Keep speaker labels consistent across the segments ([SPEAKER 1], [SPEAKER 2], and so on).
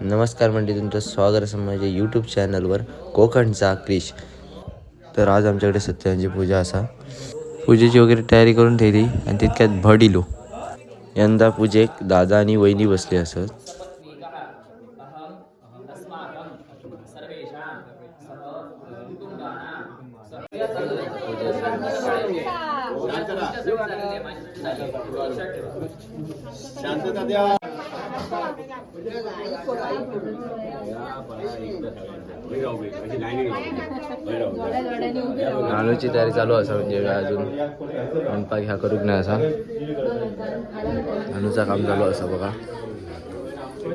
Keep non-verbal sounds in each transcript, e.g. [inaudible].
[SPEAKER 1] नमस्कार म्हणजे तुमचं स्वागत असं माझ्या यूट्यूब चॅनलवर कोकणचा क्रिश तर आज आमच्याकडे सत्यांची पूजा असा. पूजेची वगैरे तयारी करून ठेवली आणि तितक्यात भड इलो. यंदा पूजेक दादा आणि वहिनी बसले असत नाणूची तयारी चालू असा म्हणजे अजून गणपा ह्या करूक नाही असा. नाणूचा काम चालू असा बघा.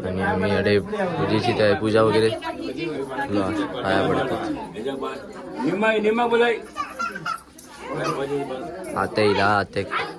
[SPEAKER 1] आणि आम्ही अडे पूजेची तयारी पूजा वगैरे. पाया पडतात.
[SPEAKER 2] निम्मा निम्मा बोलाय.
[SPEAKER 1] आता येईल आता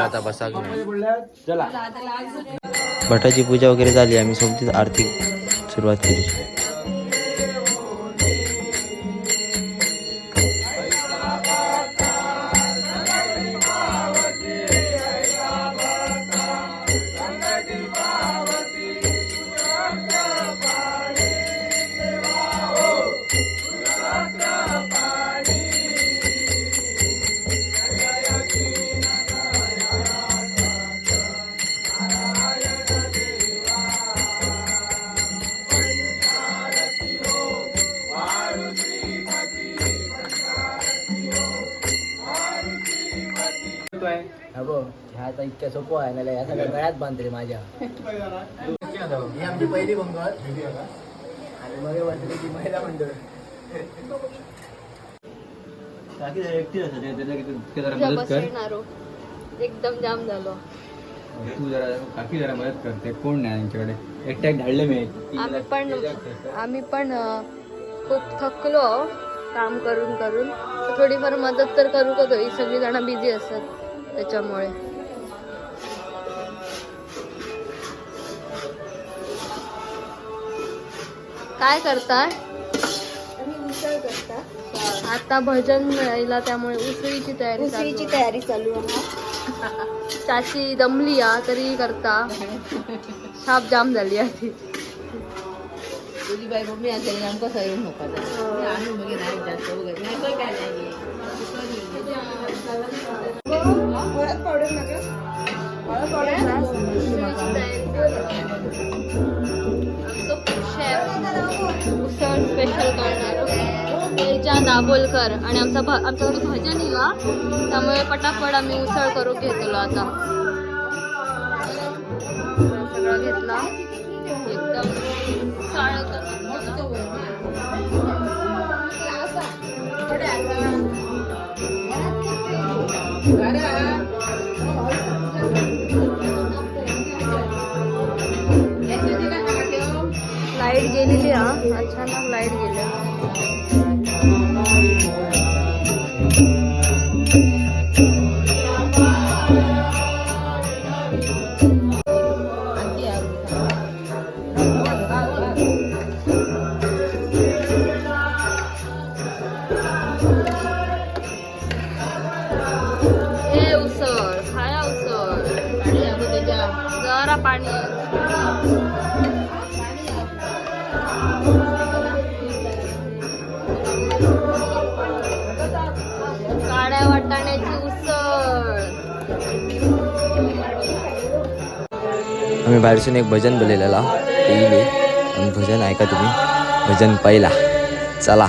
[SPEAKER 1] आता बसा. भटाची पूजा वगैरे झाली आम्ही सोबतीच आरती सुरुवात केली.
[SPEAKER 3] आता इतक्या सोपं आहे ना या सगळ्या गळ्यात बांधते माझ्या. ही आमची पहिली पंगत आणि मग हे वरती ती महिला मंडळ.
[SPEAKER 4] बसणारो एकदम जाम झालो.
[SPEAKER 2] तू जरा काकी जरा मदत करते कोण नाही यांच्याकडे एकट्याक धाडले मी.
[SPEAKER 4] आम्ही पण आम्ही पण खूप थकलो काम करून करून. थोडीफार मदत तर करू का ही सगळी जण बिझी असतात त्याच्यामुळे. काय करताय? आता भजन यायला त्यामुळे उसळीची तयारी चालू
[SPEAKER 5] उसळीची
[SPEAKER 4] आहे.
[SPEAKER 5] तयारी चालू आहे. [laughs]
[SPEAKER 4] चाची दमली या तरी करता. साप जाम झाली आहे.
[SPEAKER 3] तुझी बाई मम्मी आमका नको नाही जास्त बघे नाही काय काय नाही
[SPEAKER 4] स्पेशल करणार तेजा दाभोलकर आणि आमचा भ- आमच्या घरी भजन येवा त्यामुळे पटापट आम्ही उसळ करून घेतलो आता. सगळं घेतला. काळ्या वाटाण्याची उसळ.
[SPEAKER 1] आम्ही बाहेरसून एक भजन बोललेला आणि भजन ऐका तुम्ही. भजन पहिला. चला.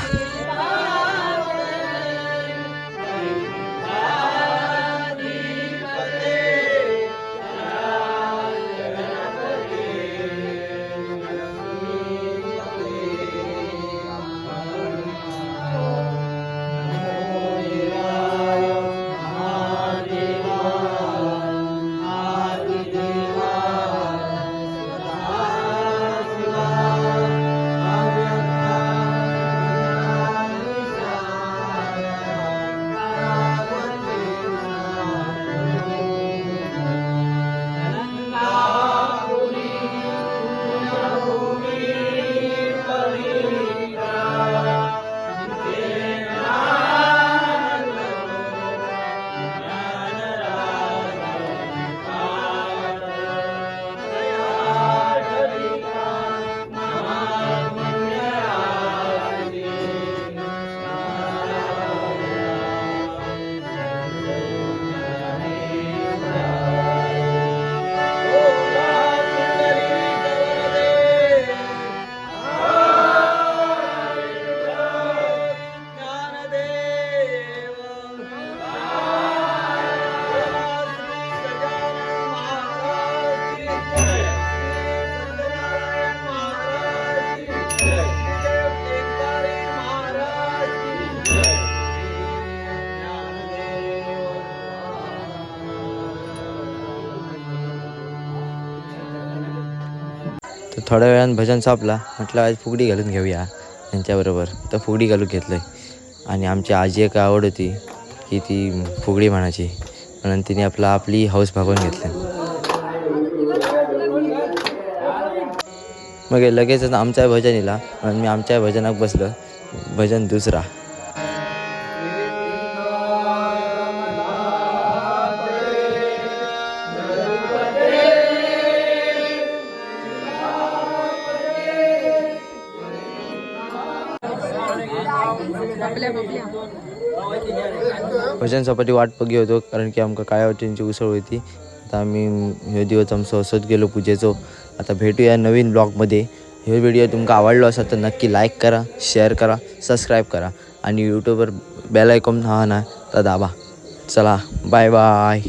[SPEAKER 1] तर थोड्या वेळानं भजन संपला. म्हटलं आज फुगडी घालून घेऊया. त्यांच्याबरोबर तर फुगडी घालून घेतलं आणि आमची आजी एक आवड होती की ती फुगडी म्हणायची. म्हणून तिने आपला आपली हौस भागवून घेतली. मग हे लगेचच आमच्या भजन इला म्हणून मी आमच्या भजनाक बसलो. भजन दुसरा. भजन सपाटी वाट बघी होतो कारण की आमका काळ्या वाटेंची उसळ होती. आता आम्ही ह्यो दिवस आमचो असोच गेलो पूजेचो. आता भेटूया नवीन ब्लॉगमध्ये. ह्यो व्हिडिओ तुमका आवडलो असा तर नक्की लाईक करा शेअर करा सबस्क्राईब करा. आणि यूट्यूबवर बेल आयकॉन हा ना तर दाबा. चला बाय बाय